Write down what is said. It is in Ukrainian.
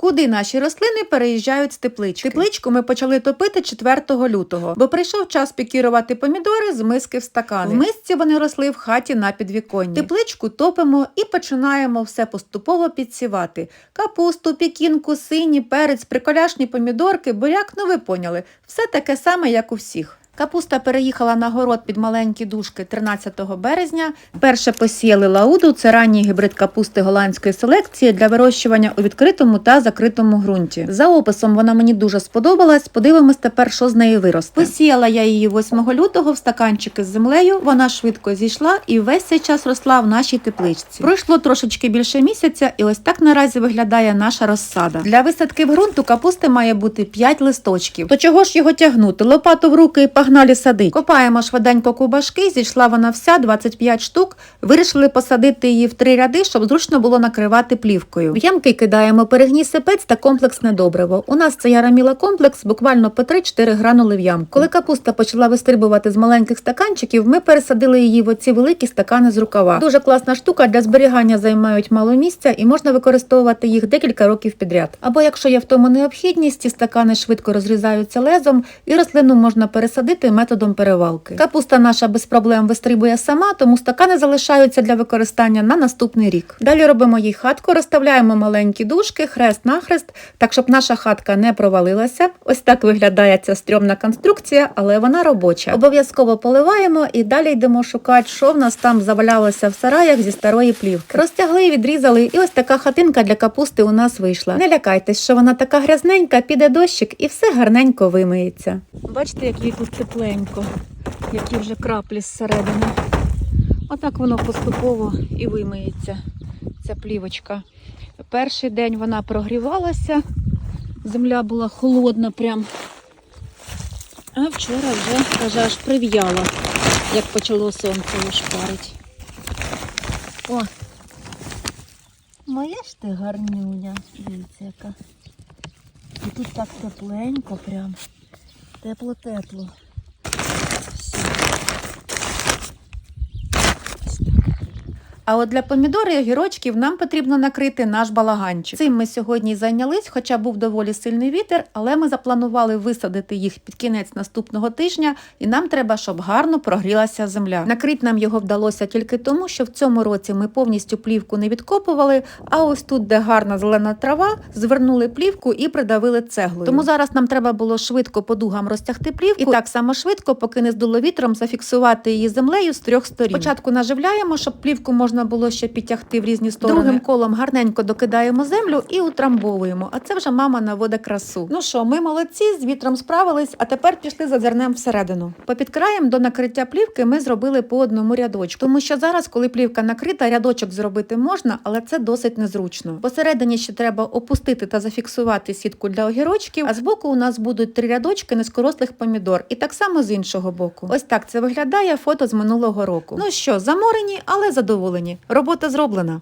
Куди наші рослини переїжджають з теплички? Тепличку ми почали топити 4 лютого, бо прийшов час пікірувати помідори з миски в стакани. В мисці вони росли в хаті на підвіконні. Тепличку топимо і починаємо все поступово підсівати. Капусту, пікінку, сині, перець, приколяшні помідорки, буряк, ну ви поняли, все таке саме, як у всіх. Капуста переїхала на город під маленькі дужки 13 березня. Перше посіяли лауду, це ранній гібрид капусти голландської селекції для вирощування у відкритому та закритому ґрунті. За описом вона мені дуже сподобалась. Подивимось тепер, що з неї виросте. Посіяла я її 8 лютого в стаканчики з землею. Вона швидко зійшла і весь цей час росла в нашій тепличці. Пройшло трошечки більше місяця, і ось так наразі виглядає наша розсада. Для висадки в ґрунт у капусти має бути 5 листочків. То чого ж його тягнути? Лопату в руки і погнали садить. Копаємо швиденько кубашки, зійшла вона вся 25 штук. Вирішили посадити її в три ряди, щоб зручно було накривати плівкою. В ямки кидаємо перегній сипець та комплексне добриво. У нас це яраміла комплекс, буквально по 3-4 гранули в ямку. Коли капуста почала вистрибувати з маленьких стаканчиків, ми пересадили її в оці великі стакани з рукава. Дуже класна штука для зберігання займають мало місця і можна використовувати їх декілька років підряд. Або якщо є в тому необхідність, ці стакани швидко розрізаються лезом і рослину можна пересадити методом перевалки. Капуста наша без проблем вистрибує сама, тому стакани залишаються для використання на наступний рік. Далі робимо їй хатку, розставляємо маленькі дужки, хрест нахрест, так щоб наша хатка не провалилася. Ось так виглядає ця стрьомна конструкція, але вона робоча. Обов'язково поливаємо і далі йдемо шукати, що в нас там завалялося в сараях зі старої плівки. Розтягли, відрізали, і ось така хатинка для капусти у нас вийшла. Не лякайтесь, що вона така грязненька, піде дощик і все гарненько вимиється. Бачите, як їй тут тепленько, які вже краплі зсередини. Отак воно поступово і вимиється, ця плівочка. Перший день вона прогрівалася, земля була холодна прям. А вчора вже каже, аж прив'яла, як почало сонце шпарить. О! Моя ж ти гарнюня, дивіться яка. І тут так тепленько прям. Тепло-тепло. Все. Ось так. А от для помідор і огірочків нам потрібно накрити наш балаганчик. Цим ми сьогодні зайнялись, хоча був доволі сильний вітер, але ми запланували висадити їх під кінець наступного тижня, і нам треба, щоб гарно прогрілася земля. Накрити нам його вдалося тільки тому, що в цьому році ми повністю плівку не відкопували, а ось тут, де гарна зелена трава, звернули плівку і придавили цеглою. Тому зараз нам треба було швидко по дугам розтягти плівку і так само швидко, поки не здуло вітром, зафіксувати її землею з трьох сторін. Спочатку наживляємо, щоб плівку можна було ще підтягти в різні сторони. Другим колом гарненько докидаємо землю і утрамбовуємо. А це вже мама наводить красу. Ну що, ми молодці, з вітром справились, а тепер пішли за зернем всередину. Попід краєм до накриття плівки ми зробили по одному рядочку, тому що зараз, коли плівка накрита, рядочок зробити можна, але це досить незручно. Посередині ще треба опустити та зафіксувати сітку для огірочків, а збоку у нас будуть три рядочки низкорослих помідор, і так само з іншого боку. Ось так це виглядає фото з минулого року. Ну що, заморені, але задоволені. Робота зроблена.